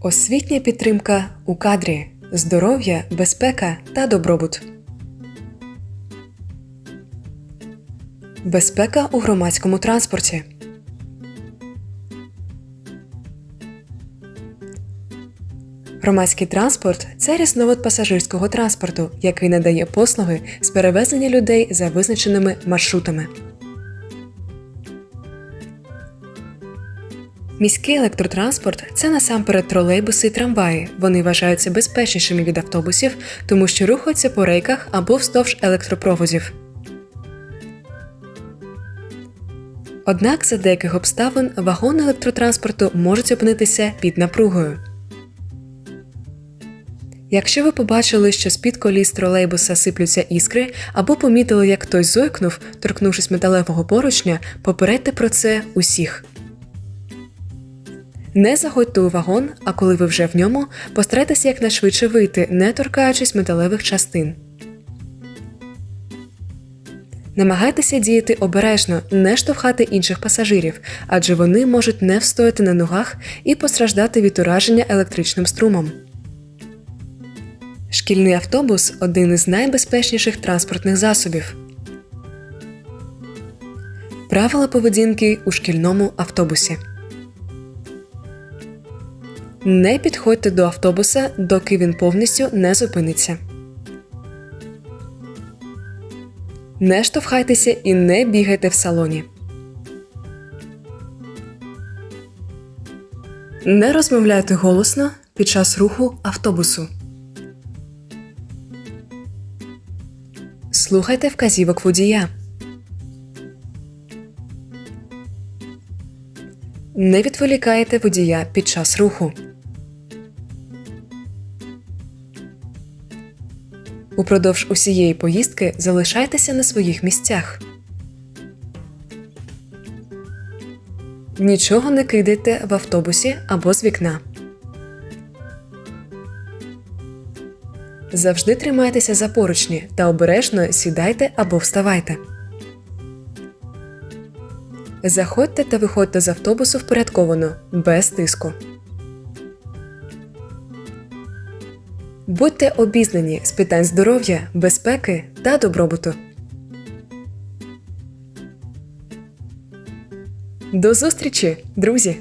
Освітня підтримка у кадрі, здоров'я, безпека та добробут. Безпека у громадському транспорті. Громадський транспорт це різновид пасажирського транспорту, який надає послуги з перевезення людей за визначеними маршрутами. Міський електротранспорт це насамперед тролейбуси і трамваї. Вони вважаються безпечнішими від автобусів, тому що рухаються по рейках або вздовж електропроводів. Однак за деяких обставин вагони електротранспорту можуть опинитися під напругою. Якщо ви побачили, що з-під коліс тролейбуса сиплються іскри, або помітили, як хтось зойкнув, торкнувшись металевого поручня, попередьте про це усіх. Не заходьте у вагон, а коли ви вже в ньому, постарайтеся якнайшвидше вийти, не торкаючись металевих частин. Намагайтеся діяти обережно, не штовхати інших пасажирів, адже вони можуть не встояти на ногах і постраждати від ураження електричним струмом. Шкільний автобус один із найбезпечніших транспортних засобів. Правила поведінки у шкільному автобусі. Не підходьте до автобуса, доки він повністю не зупиниться. Не штовхайтеся і не бігайте в салоні. Не розмовляйте голосно під час руху автобусу. Слухайте вказівок водія. Не відволікайте водія під час руху. Упродовж усієї поїздки залишайтеся на своїх місцях. Нічого не кидайте в автобусі або з вікна. Завжди тримайтеся за поручні та обережно сідайте або вставайте. Заходьте та виходьте з автобусу впорядковано, без тиску. Будьте обізнані з питань здоров'я, безпеки та добробуту. До зустрічі, друзі!